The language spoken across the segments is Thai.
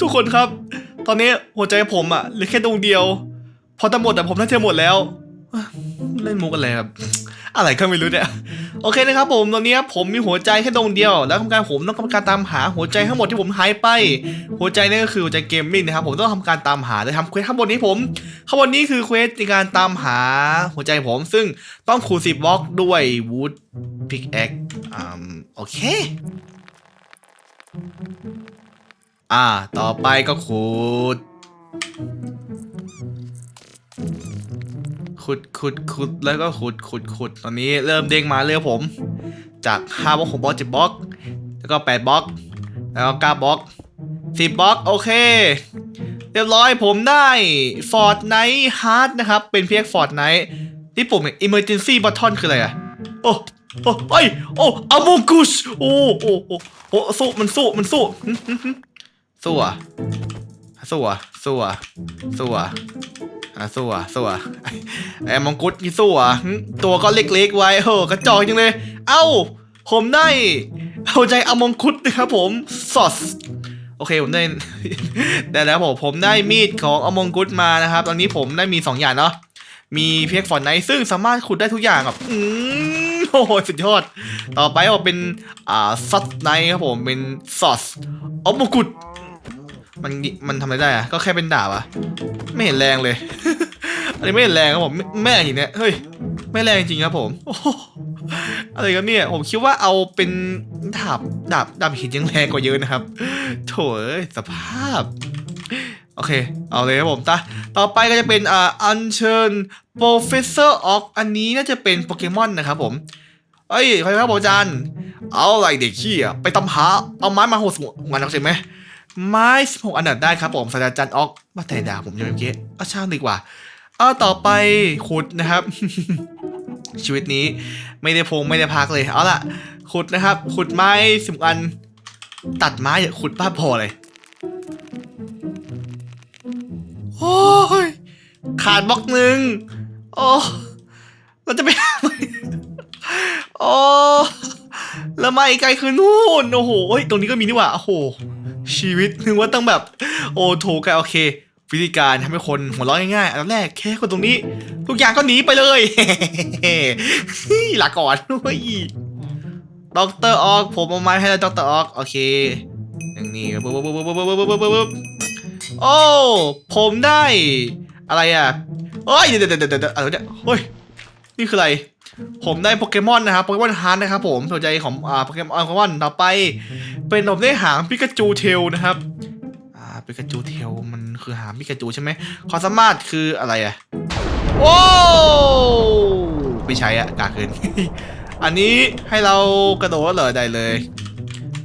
ทุกคนครับ ตอนนี้หัวใจผมอะเหลือแค่ดวงเดียว พอทั้งหมดอะผมน่าจะหมดแล้ว เล่นมุกอะไรครับ อะไรก็ไม่รู้เนี่ย โอเคนะครับผม ตอนนี้ผมมีหัวใจแค่ดวงเดียว แล้วทำการผมต้องทำการตามหาหัวใจทั้งหมดที่ผมหายไป หัวใจนี่ก็คือหัวใจเกมมิ่งนะครับ ผมต้องทำการตามหาและทำเควสข้างบนนี้ผมข้างบนนี้คือเควสในการตามหาหัวใจผม ซึ่งต้องคูสิบล็อกด้วยวูดพิกแอคอ่าโอเค อ่า ต่อไปก็ขุด ขุดขุดขุดแล้วก็ขุดขุดขุดตอนนี้เริ่มเด้งมาเรื่อยผม จาก5บล็อก6บล็อก7บล็อก แล้วก็8บล็อก แล้วก็9บล็อก10บล็อกโอเค เรียบร้อยผมได้ Fortnite Hard นะครับ เป็นเพียง Fortnite ที่ปุ่ม Emergency Button คืออะไรอะโอ้โอ้เอ้ยโอ้อ m o n g u s โอ้โอ้โอ้โอ้สู้มันสู้มันสู้ สู้อะสู้อะสู้อะสู้อะสู้อะสู้อะไอ้มองกุฎนี่สู้อะหึตัวก็เล็กๆไว้เฮ้อกระจอกจังเลย เอ้า ผมได้เอาใจอมงคุดนะครับผมสอสโอเคผมได้ได้แล้วผมผมได้มีดของอมงกุฎมานะครับ ตอนนี้ผมได้มีสองอย่างเนาะมีเพียกฟอนไนซึ่งสามารถขุดได้ทุกอย่างแบบอืมโอ้โหสุดยอด ต่อไปก็เป็นอ่าซัสไนครับผมเป็นซอสอมงกุฎ มันมันทำอะไรได้อะก็แค่เป็นดาบอะไม่เห็นแรงเลย อันนี้ไม่เห็นแรงครับผมไม่ไม่แรงอย่างเนี้ยเฮ้ยไม่แรงจริงครับผมอะไรกันเนี่ยผมคิดว่าเอาเป็นดาบดาบดาบหินยังแรงกว่าเยอะนะครับ โถเอ้ยสภาพโอเค เอาเลยครับผมตาต่อไปก็จะเป็นอ่าอัญเชิญ Professor Ox อันนี้น่าจะเป็นโปเกมอนนะครับผมเอ้ยใครครับอาจารย์ เอาอะไรเด็กขี้อะไปตำหาเอาไม้มาหกสมุดมันเอาใช่ไหม ไม้สิบหกอันดับได้ครับผมศาสตราจารย์ออกมาแต่ด่าผมยังไม่เมื่อกี้เอาช่างดีกว่าเอาต่อไปขุดนะครับ ชีวิตนี้ไม่ได้พงไม่ได้พักเลย เอาล่ะ ขุดนะครับ ขุดไม้สิบอัน ตัดไม้อย่าขุดบ้าพอเลย โอ้ย ขาดบล็อกหนึ่งโอ้เราจะไปทำไมโอ้แล้วมาอีกไกลคือนู่น โอ้โหตรงนี้ก็มีนี่หว่า โอ้โห ชีวิตนึกว่าต้องแบบโอ้โถกโอเค วิธีการทำให้คนหัวเราะง่ายๆอันแรกแค่คนตรงนี้ ทุกอย่างก็หนีไปเลยหลาก่อนเฮ้ยด็อกเตอร์ออกผมเอาไม้ให้แล้วด็อกเตอร์ออกโอเคอย่างนี้ปุ๊บปุ๊บปุ๊บปุ๊บปุ๊บปุ๊บปุ๊บปุ๊บโอ้ผมได้ อะไรอะเฮ้ยเดี๋ยวเดี๋ยวเดี๋ยวเดี๋ยวเฮ้ยนี่คืออะไร ผมได้โปเกมอนนะครับโปเกมอนฮาร์ดนะครับผมสนใจของอ่าโปเกมอนโปเกมอนต่อไป เป็นผมได้หางปิกาจูเทลนะครับอ่าปิกาจูเทลมันคือหางปิกาจูใช่ไหมความสามารถคืออะไรอะโว้ไม่ใช้อะกากเกิน อันนี้ให้เรากระโดดเหรอได้เลย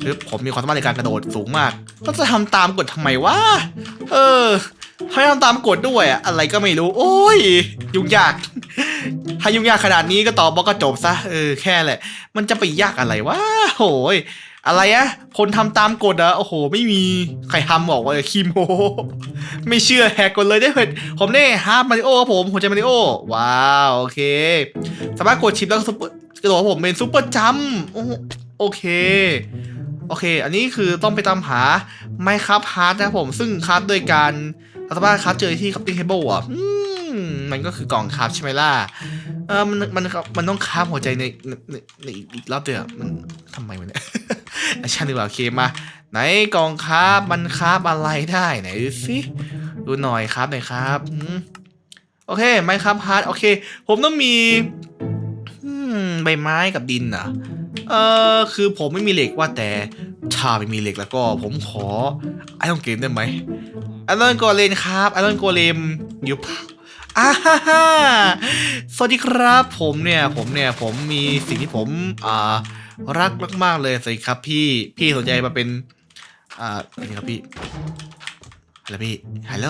คือผมมีความสามารถในการกระโดดสูงมากก็จะทำตามกฎทำไมวะเออให้ทำตามกฎด้วยอะอะไรก็ไม่รู้ โอ้ยยุ่งยาก ถ้ายุ่งยากขนาดนี้ก็ตอบบล็อกก็จบซะเออแค่แหละ มันจะไปยากอะไรวะโอ้ยอะไรอะคนทำตามกฎอะโอ้โห ไม่มีใครทำบอกว่าคีโม ไม่เชื่อแฮกกดเลยได้เห็นผมได้ฮาร์ปมาริโอผมหัวใจมาริโอ ว้าว โอเค สามารถกดชิปแล้วก็ซุปเปอร์กระโดดผมเป็นซุปเปอร์จัมโอเค โอเค อันนี้คือต้องไปตามหาไมครับฮาร์ดนะผม ซึ่งคราฟโดยการสามารถคราฟเจอที่คัพติ้งเทเบิลอะมันก็คือกล่องคราฟใช่ไหมล่ะ ออมันมันมันต้องคราฟหัวใจในในในในอีกรอบเดียวมันทำไมวะเนี่ยอาชาดีกว่าโอเคมา ไหนกล่องคราฟมันคราฟอะไรได้ไหนดูสิดูหน่อยครับหน่อยครับอืมโอเคไมครับฮาร์ดโอเค ผมต้องมีอืมใบไม้กับดินเหรอะเออคือผมไม่มีเหล็กว่าแต่ถ้าไม่มีเหล็กแล้วก็ผมขอไอรอนเกมได้ไหมไอรอนโกเลมครับไอรอนโกเลมอยู่เปล่า อ่าสวัสดีครับผมเนี่ยผมเนี่ยผมมีสิ่งที่ผมอ่ารักมากๆเลยสวัสดีครับพี่พี่สนใจมาเป็นอ่าสวัสครับพี่ฮัลโหลพี่ฮัลโหล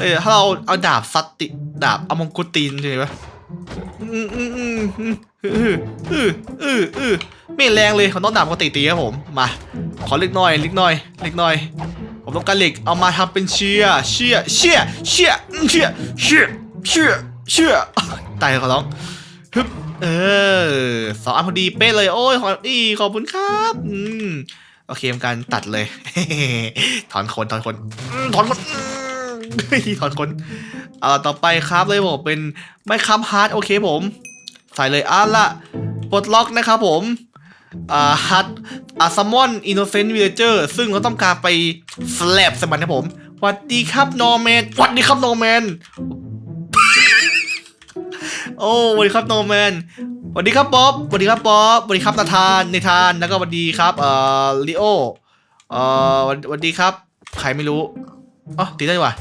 เออถ้าเราเอาดาบสัดติดาบอมงกุฎตีนใช่ไหมอืมอืมอืมออืออไม่แรงเลยเขาต้องดาบก็ตีตีครับผมมาขอเล็กน้อยเล็กน้อยเล็กน้อย ผมต้องการเหล็กเอามาทำเป็นเชียเชียเชียเชียเชียเชียเชียเชียตายขอร้องฮึบเออสองอันพอดีเป๊ะเลยโอ้ยขอดีขอบคุณครับอืมโอเคทำการตัดเลย ถอนขนถอนขนถอนขนอืมเฮ้ยถอนขนเอาต่อไปครับเลยบอกเป็นไม่คับฮาร์ดโอเคผม ใส่เลยอะละปลดล็อกนะครับผม อ่าฮัตอาซัมมอนอินโนเซนต์วิลเจอร์ซึ่งเราต้องการไปสแลบสมันนะผมหวัดดีครับนอร์แมนหวัดดีครับนอร์แมนโอ้สวัสดีครับนอร์แมนสวัสดีครับบ๊อบสวัสดีครับบ๊อบสวัสดีครับนาธานเนธาน แล้วก็สวัสดีครับ เอ่อลิโอ เอ่อสวัสดีครับ ใครไม่รู้อ๋อตีได้ว่ะ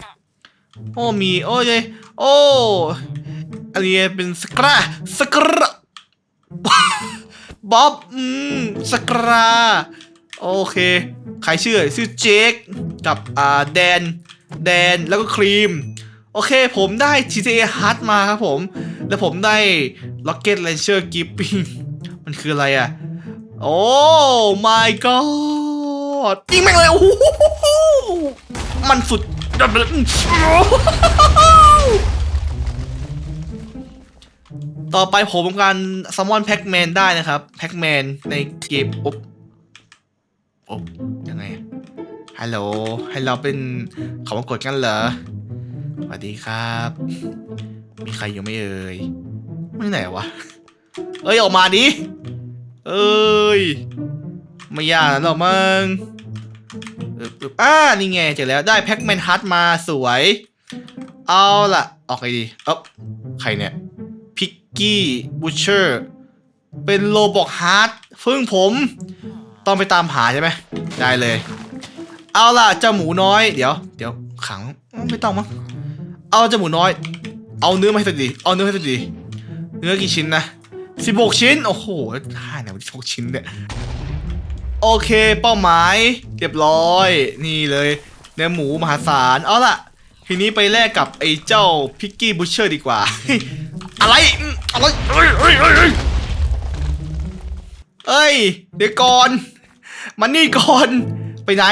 โอ้ มี โอ้ยโอ้ อันนี้เป็นสกราสกรา บ๊อบอืมสกราโอเค ใครชื่อชื่อเจคกับอ่าแดน แดนแล้วก็ครีม โอเค ผมได้ GTA Hut มาครับผม แล้วผมได้ Rocket Launcher Gipping มันคืออะไรอะ โอ้ my god ยิงแม่งเลยโอ้โหมันสุด ต่อไปผมทำการซัมมอนแพ็กแมนได้นะครับ แพ็กแมนในเกมอุ๊บอุ๊บยังไง ฮัลโหล ให้เราเป็นเขามากดกันเหรอ สวัสดีครับ มีใครอยู่ไม่เอ่ย ไม่ไหนวะ เอ้ย ออกมาดิ เอ้ย ไม่ยากหรอกมึงอึบอึบอ่า นี่ไงเจอแล้วได้แพ็กแมนฮัทมาสวย เอาล่ะ ออกไงดีอ๊บใครเนี่ย พิกกี้บูชเชอร์เป็นโลบอกฮาร์ดซึ่งผมต้องไปตามหาใช่ไหมได้เลย เอาล่ะเจ้าหมูน้อย เดี๋ยว เดี๋ยวขังไม่ต้องมั้งเอาเจ้าหมูน้อย เอาเนื้อมาให้สักดีเอาเนื้อให้สักดีเนื้อกี่ชิ้นนะสิบหกชิ้น โอ้โหท่าไหนสิบหกชิ้นเนี่ยโอเคเป้าหมายเรียบร้อย นี่เลยเนื้อหมูมหาศาลเอาล่ะ ทีนี้ไปแลกกับไอ้เจ้าพิกกี้บูชเชอร์ดีกว่า อะไรอืมอะไรเอ้ยเอ้ยเอ้ยเอ้ยเอ้ย เดี๋ยวก่อนมานี่ก่อน ไปไหน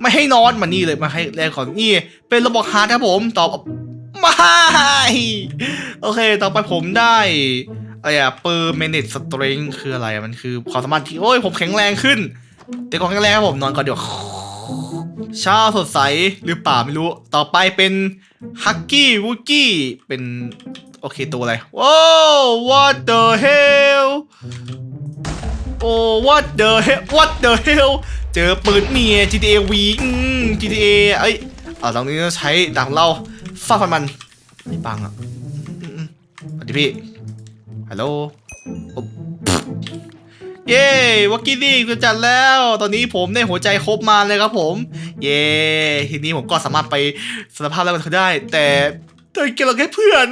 ไม่ให้นอนมานี่เลยมาให้แรงก่อนนี่ เป็นระบบฮาร์ดครับผมตอบไม่โอเค ต่อไปผมได้อะไรอะเปอร์เมเนตสตริงคืออะไรมันคือความสามารถที่โอ้ยผมแข็งแรงขึ้นเดี๋ยวก่อนแข็งแรงครับผมนอนก่อนเดี๋ยวเช้าสดใสหรือเปล่าไม่รู้ ต่อไปเป็นฮักกี้วูกี้เป็น โอเคตัวอะไรว้าว what the hell โอ้ what the hell what the hell เจอปืนเมีย GTA V อืม GTA เอ้ยเอาตรงนี้ต้องใช้ดังเราฟาดฟันมันไม่ปังอะอืมอืมสวัสดีพี่ฮัลโหลเย้วักกี้นี่กูจัดแล้ว ตอนนี้ผมได้หัวใจครบมาเลยครับผม เย้ทีนี้ผมก็สามารถไปสารภาพแล้วกับเธอได้ แต่เธอเกลียดเราแค่เพื่อน